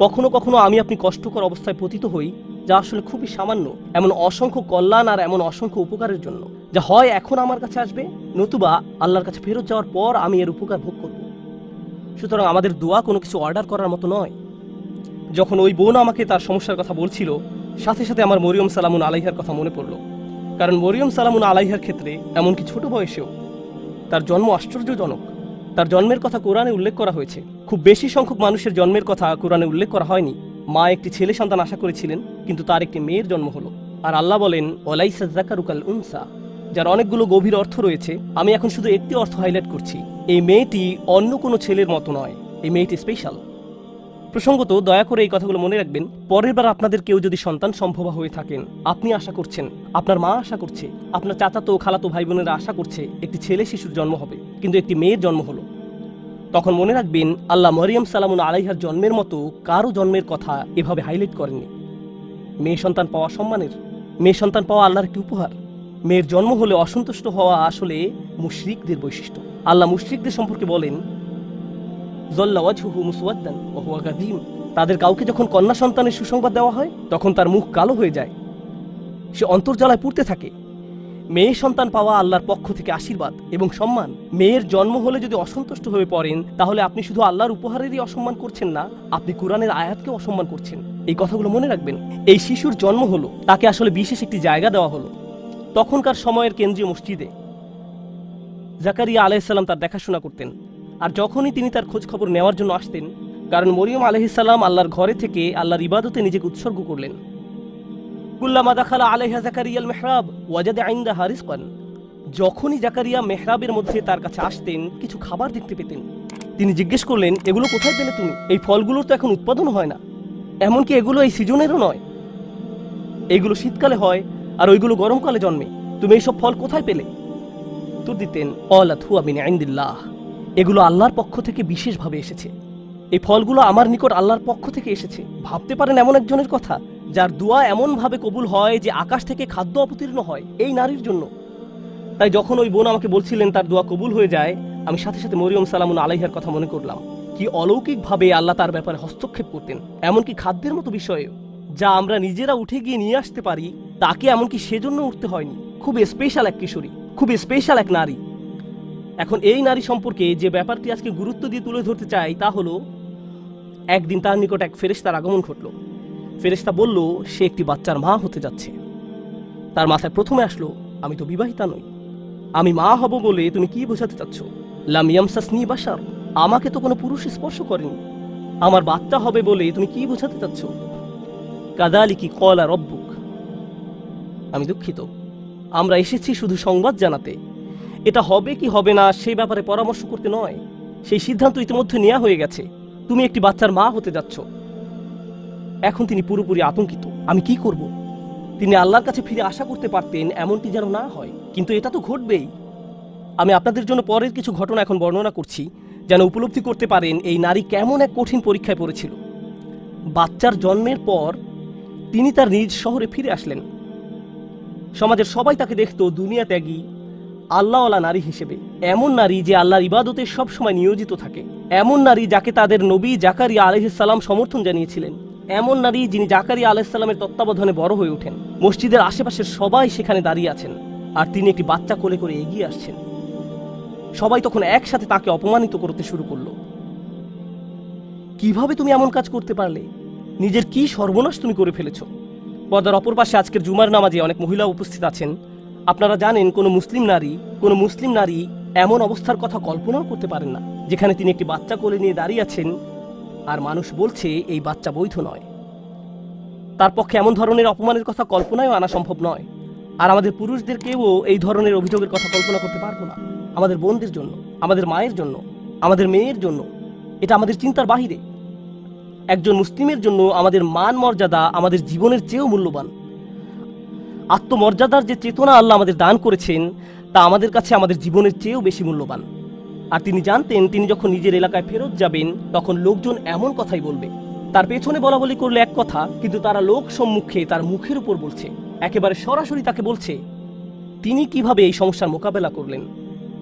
কখনো কখনো আমি আপনি কষ্টকর অবস্থায় পতিত হই, যা আসলে খুবই সামান্য, এমন অসংখ্য কল্যাণ আর এমন অসংখ্য উপকারের জন্য। যা হয় এখন আমার কাছে আসবে, নতুবা আল্লাহর কাছে ফেরত যাওয়ার পর আমি এর উপকার ভোগ করব। সুতরাং আমাদের দোয়া কোনো কিছু অর্ডার করার মতো নয়। যখন ওই বোন আমাকে তার সমস্যার কথা বলছিল, সাথে সাথে আমার মরিয়ম সালামুন আলাইহার কথা মনে পড়ল। কারণ মরিয়ম সালামুন আলাইহার ক্ষেত্রে এমনকি ছোট বয়সেও তার জন্ম আশ্চর্যজনক। তার জন্মের কথা কোরআনে উল্লেখ করা হয়েছে। খুব বেশি সংখ্যক মানুষের জন্মের কথা কোরআনে উল্লেখ করা হয়নি। মা একটি ছেলে সন্তান আশা করেছিলেন, কিন্তু তার একটি মেয়ের জন্ম হলো। আর আল্লাহ বলেন, ওলাইসা জাকারুকাল উনসা, যার অনেকগুলো গভীর অর্থ রয়েছে, আমি এখন শুধু একটি অর্থ হাইলাইট করছি। এই মেয়েটি অন্য কোনো ছেলের মতো নয়, এই মেয়েটি স্পেশাল প্রসঙ্গত, দয়া করে এই কথাগুলো মনে রাখবেন, পরের বার আপনাদের কেউ যদি সন্তান সম্ভব হয়ে থাকেন, আপনি আশা করছেন, আপনার মা আশা করছে, আপনার চাচাতো খালাতো ভাই বোনেরা আশা করছে, একটি ছেলে শিশুর জন্ম হবে, কিন্তু একটি মেয়ের জন্ম হলো। তখন মনে রাখবেন আল্লাহ মরিয়ম সালামুন আলাইহার জন্মের মতো কারও জন্মের কথা এভাবে হাইলাইট করেননি। মেয়ে সন্তান পাওয়া সম্মানের, মেয়ে সন্তান পাওয়া আল্লাহর একটি উপহার, মেয়ের জন্ম হলে অসন্তুষ্ট হওয়া আসলে মুশরিকদের বৈশিষ্ট্য। আল্লাহ মুশরিকদের সম্পর্কে বলেন তাদের কাউকে যখন কন্যা সন্তানের সুসংবাদ দেওয়া হয়, তখন তার মুখ কালো হয়ে যায়। সে অন্তর্জালায় পুড়তে থাকে। মেয়ে সন্তান পাওয়া আল্লাহর পক্ষ থেকে আশীর্বাদ এবং সম্মান। মেয়ের জন্ম হলে যদি অসন্তুষ্ট হয়ে পড়েন, তাহলে আপনি শুধু আল্লাহর উপহারেরই অসম্মান করছেন না, আপনি কোরআনের আয়াতকে অসম্মান করছেন। এই কথাগুলো মনে রাখবেন। এই শিশুর জন্ম হলো, তাকে আসলে বিশেষ একটি জায়গা দেওয়া হলো। তখনকার সময়ের কেন্দ্রীয় মসজিদে জাকারিয়া আলাইসাল্লাম তার দেখাশোনা করতেন। আর যখনই তিনি তার খোঁজ খবর নেওয়ার জন্য আসতেন, কারণ মরিয়ম আলহিসাল্লাম আল্লাহর ঘরে থেকে আল্লাহর ইবাদতে নিজেকে উৎসর্গ করলেন। কুল্লামা দাখালা আলাইহা জাকারিয়াল মেহরাব, ওয়াজাদে আইন্দা হারিস পান যখনই জাকারিয়া মেহরাবের মধ্যে তার কাছে আসতেন, কিছু খাবার দেখতে পেতেন। তিনি জিজ্ঞেস করলেন, এগুলো কোথায় পেলে তুমি? এই ফলগুলোর তো এখন উৎপাদন হয় না। এমনকি এগুলো এই সিজনেরও নয়। এইগুলো শীতকালে হয়, আর ওইগুলো গরমকালে জন্মে। তুমি এইসব ফল কোথায় পেলে? উত্তর দিতেন অলাথু আমিন আইন্দিল্লাহ এগুলো আল্লাহর পক্ষ থেকে বিশেষভাবে এসেছে। এই ফলগুলো আমার নিকট আল্লাহর পক্ষ থেকে এসেছে। ভাবতে পারেন এমন একজনের কথা। যার দোয়া এমনভাবে কবুল হয় যে আকাশ থেকে খাদ্য অবতীর্ণ হয় এই নারীর জন্য। তাই যখন ওই বোন আমাকে বলছিলেন তার দোয়া কবুল হয়ে যায়, আমি সাথে সাথে মরিয়ম সালামুন আলাইহার কথা মনে করলাম। কি অলৌকিকভাবে আল্লাহ তার ব্যাপারে হস্তক্ষেপ করতেন। এমনকি খাদ্যের মতো বিষয়েও যা আমরা নিজেরা উঠে গিয়ে নিয়ে আসতে পারি, তাকে এমনকি সেজন্য উঠতে হয়নি। খুব স্পেশাল এক কিশোরী, খুব স্পেশাল এক নারী। এখন এই নারী সম্পর্কে যে ব্যাপারটি আজকে গুরুত্ব দিয়ে তুলে ধরতে চাই তা হলো, একদিন তার নিকট এক ফেরেশতার আগমন ঘটল। ফেরেশতা বলল, সে একটি বাচ্চার মা হতে যাচ্ছে। তার মাথায় প্রথমে আসলো, আমি তো বিবাহিতা নই। আমি মা হব বলে তুমি কি বোঝাতে চাচ্ছ? লামিয়ামসাসনি বাসার আমাকে তো কোনো পুরুষ স্পর্শ করেনি। আমার বাচ্চা হবে বলে তুমি কি বোঝাতে চাচ্ছ? কাদালি কি কল আর রব্বুক। আমি দুঃখিত। আমরা এসেছি শুধু সংবাদ জানাতে। এটা হবে কি হবে না সেই ব্যাপারে পরামর্শ করতে নয়। সেই সিদ্ধান্ত ইতিমধ্যে নেওয়া হয়ে গেছে। তুমি একটি বাচ্চার মা হতে যাচ্ছ। এখন তিনি পুরোপুরি আতঙ্কিত। আমি কি করব? তিনি আল্লাহর কাছে ফিরে আশা করতে পারতেন এমনটি যেন না হয়, কিন্তু এটা তো ঘটবেই। আমি আপনাদের জন্য পরের কিছু ঘটনা এখন বর্ণনা করছি, যেন উপলব্ধি করতে পারেন এই নারী কেমন এক কঠিন পরীক্ষায় পড়েছিল। বাচ্চার জন্মের পর তিনি তার নিজ শহরে ফিরে আসলেন। সমাজের সবাই তাকে দেখত দুনিয়া ত্যাগী, আল্লাহওয়ালা নারী হিসেবে। এমন নারী যে আল্লাহর ইবাদতে সবসময় নিয়োজিত থাকে। এমন নারী যাকে তাদের নবী জাকারিয়া আলহিসাল্লাম সমর্থন জানিয়েছিলেন। এমন নারী যিনি জাকারিয়া আলাইসাল্লামের তত্ত্বাবধানে বড় হয়ে ওঠেন। মসজিদের আশেপাশের সবাই সেখানে দাঁড়িয়ে আছেন আর তিনি একটি বাচ্চা কোলে করে এগিয়ে আসছেন। সবাই তখন একসাথে তাকে অপমানিত করতে শুরু করল। কীভাবে তুমি এমন কাজ করতে পারলে? নিজের কি সর্বনাশ তুমি করে ফেলেছ? পর্দার অপর পাশে আজকের জুমার নামাজে অনেক মহিলা উপস্থিত আছেন। আপনারা জানেন, কোনো মুসলিম নারী, কোনো মুসলিম নারী এমন অবস্থার কথা কল্পনাও করতে পারেন না, যেখানে তিনি একটি বাচ্চা কোলে নিয়ে দাঁড়িয়ে আছেন আর মানুষ বলছে, এই বাচ্চা বৈধ নয়। তার পক্ষে এমন ধরনের অপমানের কথা কল্পনায়ও আনা সম্ভব নয়। আর আমাদের পুরুষদেরকেও এই ধরনের অভিযোগের কথা কল্পনা করতে পারব না। আমাদের বোনদের জন্য, আমাদের মায়ের জন্য, আমাদের মেয়ের জন্য। এটা আমাদের চিন্তার বাহিরে। একজন মুসলিমের জন্য আমাদের মান মর্যাদা আমাদের জীবনের চেয়েও মূল্যবান। আত্মমর্যাদার যে চেতনা আল্লাহ আমাদের দান করেছেন, তা আমাদের কাছে আমাদের জীবনের চেয়েও বেশি মূল্যবান। আর তিনি জানতেন তিনি যখন নিজের এলাকায় ফেরত যাবেন, তখন লোকজন এমন কথাই বলবে। তার পেছনে বলা বলি করলে এক কথা, কিন্তু তারা লোক সম্মুখে তার মুখের উপর বলছে। একেবারে সরাসরি তাকে বলছে, তিনি কীভাবে এই সমস্যার মোকাবেলা করলেন?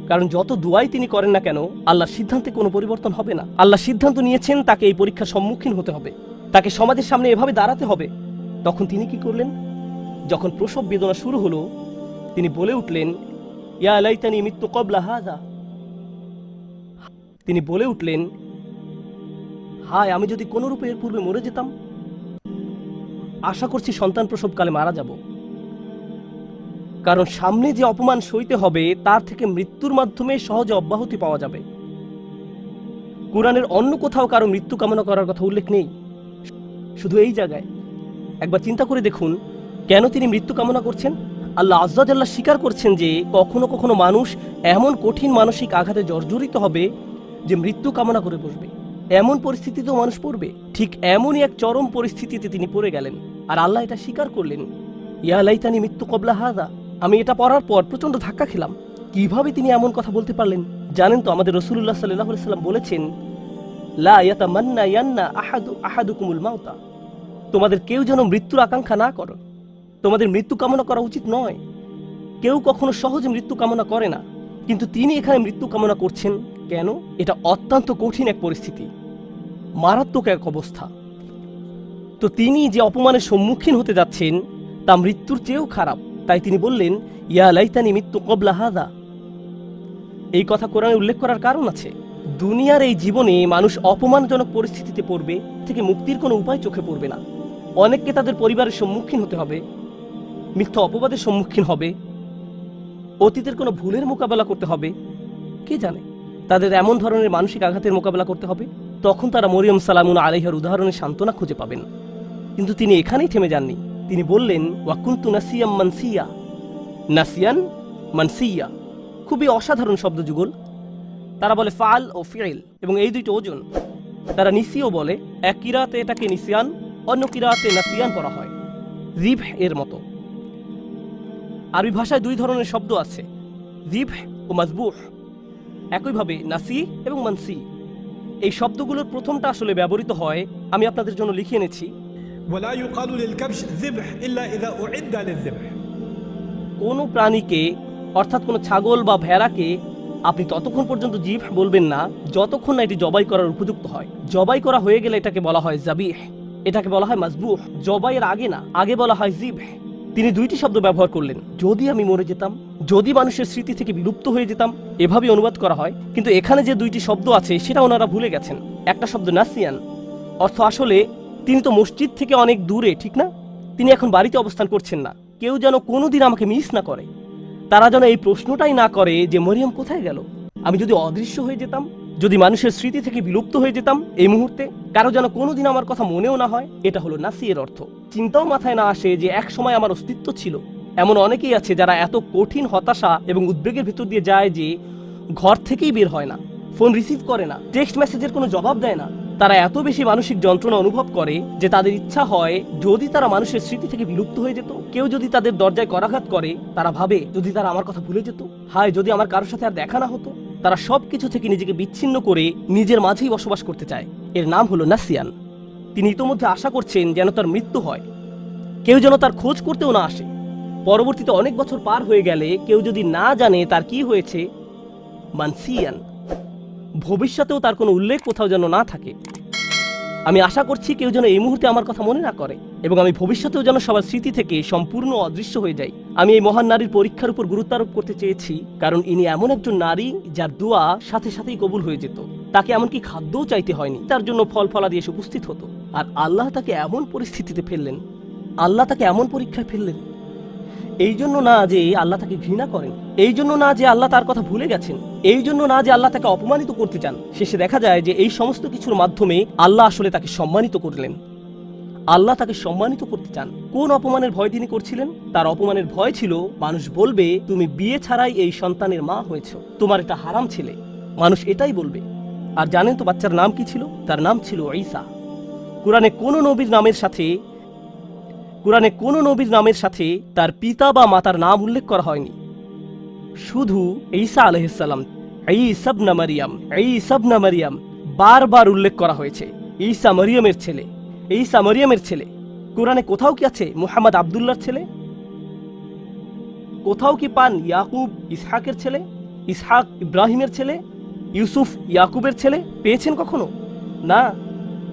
কারণ যত দুয়াই তিনি করেন না কেন, আল্লাহর সিদ্ধান্তে কোনো পরিবর্তন হবে না। আল্লাহ সিদ্ধান্ত নিয়েছেন তাকে এই পরীক্ষার সম্মুখীন হতে হবে। তাকে সমাজের সামনে এভাবে দাঁড়াতে হবে। তখন তিনি কি করলেন? যখন প্রসব বেদনা শুরু হলো, তিনি বলে উঠলেন, ইয়া লাইতানি মৃত্যু কবলা হাদা। তিনি বলে উঠলেন, হায়, আমি যদি কোনো রূপে এর পূর্বে মরে যেতাম, আশা করছি সন্তান প্রসবকালে মারা যাব। কারণ সামনে যে অপমান সইতে হবে, তার থেকে মৃত্যুর মাধ্যমে সহজে অব্যাহতি পাওয়া যাবে। কোরআনের অন্য কোথাও কারও মৃত্যু কামনা করার কথা উল্লেখ নেই। শুধু এই জায়গায়। একবার চিন্তা করে দেখুন, কেন তিনি মৃত্যু কামনা করছেন? আল্লাহ আজ্জাল্লাহ স্বীকার করছেন যে, কখনো কখনো মানুষ এমন কঠিন মানসিক আঘাতে জর্জরিত হবে যে মৃত্যু কামনা করে বসবে। এমন পরিস্থিতিতেও মানুষ পড়বে। ঠিক এমনই এক চরম পরিস্থিতিতে তিনি পড়ে গেলেন। আর আল্লাহ এটা স্বীকার করলেন, ইয়া লাইতানি মৃত্যু কবলা হাদা। আমি এটা পড়ার পর প্রচণ্ড ধাক্কা খেলাম। কীভাবে তিনি এমন কথা বলতে পারলেন? জানেন তো, আমাদের রসুল্লাহ সাল্লাহ সাল্লাম বলেছেন তোমাদের কেউ যেন মৃত্যুর আকাঙ্ক্ষা না করো। তোমাদের মৃত্যু কামনা করা উচিত নয়। কেউ কখনো সহজে মৃত্যু কামনা করে না। কিন্তু তিনি এখানে মৃত্যু কামনা করছেন কেন? এটা অত্যন্ত কঠিন এক পরিস্থিতি। মারাত্মক এক অবস্থা। তো তিনি যে অপমানের সম্মুখীন হতে যাচ্ছেন, তা মৃত্যুর চেয়েও খারাপ। তাই তিনি বললেন, ইয়া লাইতানি মৃত্যু কবলা হাদা এই কথা কোরআনে উল্লেখ করার কারণ আছে। দুনিয়ার এই জীবনে মানুষ অপমানজনক পরিস্থিতিতে পড়বে থেকে মুক্তির কোনো উপায় চোখে পড়বে না। অনেককে তাদের পরিবারের সম্মুখীন হতে হবে, মিথ্যা অপবাদের সম্মুখীন হবে, অতীতের কোনো ভুলের মোকাবেলা করতে হবে, কে জানে? তাদের এমন ধরনের মানসিক আঘাতের মোকাবেলা করতে হবে, তখন তারা মরিয়ম সালামুন আলাইহার উদাহরণের সান্ত্বনা খুঁজে পাবেন। কিন্তু তিনি এখানেই থেমে যাননি। তিনি বললেন, ওয়াকুন্তু নাসিয়াম মানসিয়া। নাসিয়ান মানসিয়া। খুবই অসাধারণ শব্দ যুগল। তারা বলে, ফাল ও ফিল এবং এই দুইটি ওজন। তারা নিসিও বলে, এক কিরাতে এটাকে নিসিয়ান, অন্য কিরাতে নাসিয়ান পড়া হয়। জিভ এর মতো। আরবি ভাষায় দুই ধরনের শব্দ আছে জিভ ও মাজবুহ একইভাবে নাসি এবং মানসি। এই শব্দগুলোর প্রথমটা আসলে ব্যবহৃত হয় আমি আপনাদের জন্য লিখে এনেছি। কোনো প্রাণীকে অর্থাৎ কোনো ছাগল বা ভেড়াকে আপনি ততক্ষণ পর্যন্ত জিভ বলবেন না যতক্ষণ না এটি জবাই করার উপযুক্ত হয়। জবাই করা হয়ে গেলে এটাকে বলা হয় জাবিহ। এটাকে বলা হয় মাজবুহ। জবাইয়ের আগে না আগে বলা হয় জিভ। তিনি দুইটি শব্দ ব্যবহার করলেন। যদি আমি মরে যেতাম, যদি মানুষের স্মৃতি থেকে বিলুপ্ত হয়ে যেতাম এভাবে অনুবাদ করা হয়। কিন্তু এখানে যে দুইটি শব্দ আছে, সেটা ওনারা ভুলে গেছেন। একটা শব্দ নাসিয়ান, অর্থ আসলে তিনি তো মসজিদ থেকে অনেক দূরে, ঠিক না? তিনি এখন বাড়িতে অবস্থান করছেন না। কেউ যেন কোনোদিন আমাকে মিস না করে। তারা যেন এই প্রশ্নটাই না করে যে, মরিয়ম কোথায় গেল? আমি যদি অদৃশ্য হয়ে যেতাম যদি মানুষের স্মৃতি থেকে বিলুপ্ত হয়ে যেতাম এই মুহূর্তে, কারও যেন কোনোদিন আমার কথা মনেও না হয়, এটা হলো নাসিয়ের অর্থ। চিন্তাও মাথায় না আসে যে এক সময় আমার অস্তিত্ব ছিল। এমন অনেকেই আছে যারা এত কঠিন হতাশা এবং উদ্বেগের ভিতর দিয়ে যায় যে ঘর থেকেই বের হয় না, ফোন রিসিভ করে না, টেক্সট মেসেজের কোনো জবাব দেয় না। তারা এত বেশি মানসিক যন্ত্রণা অনুভব করে যে তাদের ইচ্ছা হয় যদি তারা মানুষের স্মৃতি থেকে বিলুপ্ত হয়ে যেত, কেউ যদি তাদের দরজায় করাঘাত করে, তারা ভাবে যদি তারা আমার কথা ভুলে যেত, হায়, যদি আমার কারোর সাথে আর দেখা না হতো। তারা সব কিছু থেকে নিজেকে বিচ্ছিন্ন করে নিজের মাঝেই বসবাস করতে চায়। এর নাম হলো নাসিয়ান। তিনি ইতোমধ্যে আশা করছেন যেন তার মৃত্যু হয়। কেউ যেন তার খোঁজ করতেও না আসে। পরবর্তীতে অনেক বছর পার হয়ে গেলে কেউ যদি না জানে তার কি হয়েছে, মানসিয়ান। ভবিষ্যতেও তার কোনো উল্লেখ কোথাও যেন না থাকে। আমি আশা করছি কেউ যেন এই মুহূর্তে আমার কথা মনে না করে এবং আমি ভবিষ্যতেও যেন সবার স্মৃতি থেকে সম্পূর্ণ অদৃশ্য হয়ে যাই। আমি এই মহান নারীর পরীক্ষার উপর গুরুত্ব আরোপ করতে চেয়েছি, কারণ ইনি এমন একজন নারী যার দোয়া সাথে সাথেই কবুল হয়ে যেত। তাকে এমনকি খাদ্যও চাইতে হয়নি। তার জন্য ফল ফলা দিয়ে উপস্থিত হতো। আর আল্লাহ তাকে এমন পরিস্থিতিতে ফেললেন, আল্লাহ তাকে এমন পরীক্ষায় ফেললেন এই জন্য না যে আল্লাহ তাকে ঘৃণা করেন, এই জন্য না যে আল্লাহ তার কথা ভুলে গেছেন, এই জন্য না যে আল্লাহ তাকে অপমানিত করতে চান, শেষে দেখা যায় যে এই সমস্ত কিছুর মাধ্যমে আল্লাহ আসলে তাকে সম্মানিত করলেন। আল্লাহ তাকে সম্মানিত করতে চান। কোন অপমানের ভয় তিনি করছিলেন? তার অপমানের ভয় ছিল, মানুষ বলবে, তুমি বিয়ে ছাড়াই এই সন্তানের মা হয়েছ। তোমার এটা হারাম ছেলে। মানুষ এটাই বলবে। আর জানেন তো বাচ্চার নাম কি ছিল? তার নাম ছিল ঈসা। কোরআনে কোন নবীর নামের সাথে কোরআনে কোন নবীর নামের সাথে তার পিতা বা মাতার নাম উল্লেখ করা হয়নি। শুধু ঈসা আলহিসাল্লাম এই সাবনা মারিয়াম এই সাবনা মারিয়াম বারবার উল্লেখ করা হয়েছে, ঈসা মরিয়মের ছেলে, ঈসা মরিয়মের ছেলে। কোরআনে কোথাও কি আছে মুহাম্মদ আবদুল্লাহর ছেলে? কোথাও কি পান ইয়াকুব ইসহাকের ছেলে, ইসহাক ইব্রাহিমের ছেলে, ইউসুফ ইয়াকুবের ছেলে? পেয়েছেন কখনো? না।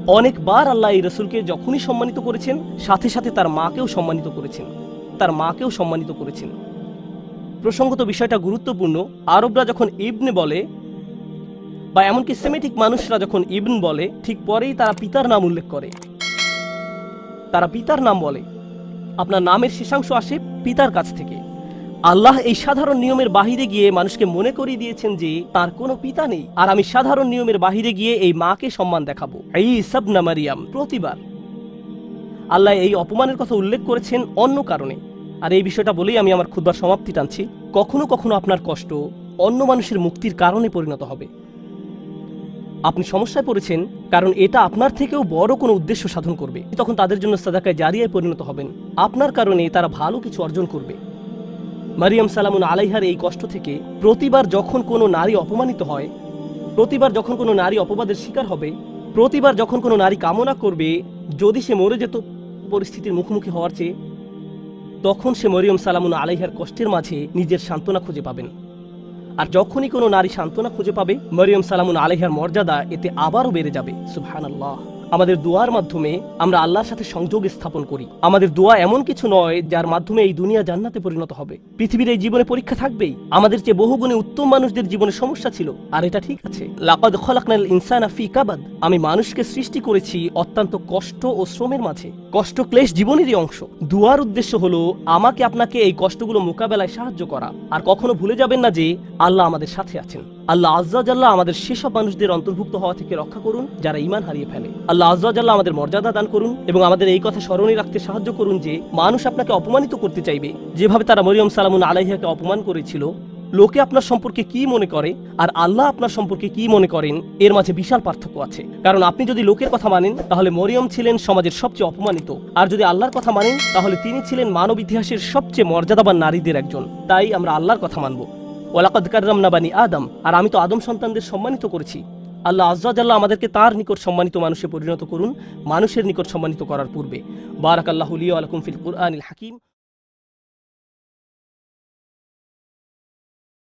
অনেকবার আল্লাহ এই রসুলকে যখনই সম্মানিত করেছেন, সাথে সাথে তার মাকেও সম্মানিত করেছেন। তার মাকেও সম্মানিত করেছেন। প্রসঙ্গত বিষয়টা গুরুত্বপূর্ণ। আরবরা যখন ইবনে বলে, বা এমনকি সেমেটিক মানুষরা যখন ইবন বলে, ঠিক পরেই তারা পিতার নাম উল্লেখ করে। তারা পিতার নাম বলে। আপনার নামের শেষাংশ আসে পিতার কাছ থেকে। আল্লাহ এই সাধারণ নিয়মের বাহিরে গিয়ে মানুষকে মনে করিয়ে দিয়েছেন যে তার কোনো পিতা নেই। আর আমি সাধারণ নিয়মের বাহিরে গিয়ে এই মাকে সম্মান দেখাবো। এই সাবনা মারিয়াম, প্রতিবার। আল্লাহ এই অপমানের কথা উল্লেখ করেছেন অন্য কারণে। আর এই বিষয়টা বলেই আমি আমার ক্ষুদ্র সমাপ্তি টানছি। কখনো কখনো আপনার কষ্ট অন্য মানুষের মুক্তির কারণে পরিণত হবে। আপনি সমস্যায় পড়েছেন, কারণ এটা আপনার থেকেও বড় কোনো উদ্দেশ্য সাধন করবে। তখন তাদের জন্য সাদাকায় জারিয়ায় পরিণত হবেন। আপনার কারণে তারা ভালো কিছু অর্জন করবে। মারিয়াম সালামুন আলাইহার এই কষ্ট থেকে প্রতিবার যখন কোনো নারী অপমানিত হয়, প্রতিবার যখন কোনো নারী অপবাদের শিকার হবে, প্রতিবার যখন কোনো নারী কামনা করবে, যদি সে মরে যেত পরিস্থিতির মুখোমুখি হওয়ার চেয়ে, তখন সে মরিয়ম সালামুন আলাইহার কষ্টের মাঝে নিজের সান্ত্বনা খুঁজে পাবেন। আর যখনই কোনো নারী সান্ত্বনা খুঁজে পাবে, মরিয়ম সালামুন আলাইহার মর্যাদা এতে আবারও বেড়ে যাবে। সুবহানাল্লাহ। আমাদের দোয়ার মাধ্যমে আমরা আল্লাহর সাথে সংযোগ স্থাপন করি। আমাদের দোয়া এমন কিছু নয় যার মাধ্যমে এই দুনিয়া জান্নাতে পরিণত হবে। পৃথিবীর এই জীবনে পরীক্ষা থাকবেই। আমাদের চেয়ে বহুগুণে উত্তম মানুষদের জীবনে সমস্যা ছিল, আর এটা ঠিক আছে। লাকাদ ইনসানা ফি কাবাদ। আমি মানুষকে সৃষ্টি করেছি অত্যন্ত কষ্ট ও শ্রমের মাঝে। কষ্ট ক্লেশ জীবনেরই অংশ। দুয়ার উদ্দেশ্য হলো আমাকে আপনাকে এই কষ্টগুলো মোকাবেলায় সাহায্য করা। আর কখনো ভুলে যাবেন না যে আল্লাহ আমাদের সাথে আছেন। আল্লাহ আজ্জাজাল্লাহ আমাদের সেসব মানুষদের অন্তর্ভুক্ত হওয়া থেকে রক্ষা করুন, যারা ইমান হারিয়ে ফেলে। আল্লাহ আজ্জাজাল্লাহ আমাদের মর্যাদা দান করুন এবং আমাদের এই কথা স্মরণে রাখতে সাহায্য করুন যে, মানুষ আপনাকে অপমানিত করতে চাইবে। যেভাবে তারা মরিয়ম সালামুন আলাইহাকে অপমান করেছিল, লোকে আপনার সম্পর্কে কি মনে করে, আর আল্লাহ আপনার সম্পর্কে কি মনে করেন, এর মাঝে বিশাল পার্থক্য আছে। কারণ আপনি যদি লোকের কথা মানেন, তাহলে মরিয়ম ছিলেন সমাজের সবচেয়ে অপমানিত। আর যদি আল্লাহর কথা মানেন, তাহলে তিনি ছিলেন মানব ইতিহাসের সবচেয়ে মর্যাদাবান নারীদের একজন। তাই আমরা আল্লাহর কথা মানব। ওয়ালাকাদ কাররামনা আদম। আর আমি তো আদম সন্তানদের সম্মানিত করেছি। আল্লাহ আজাল্লাহ আমাদেরকে তার নিকট সম্মানিত মানুষে পরিণত করুন, মানুষের নিকট সম্মানিত করার পূর্বে। বারাক আল্লাহ আলাকুম ফিল কুরআনিল হাকিম।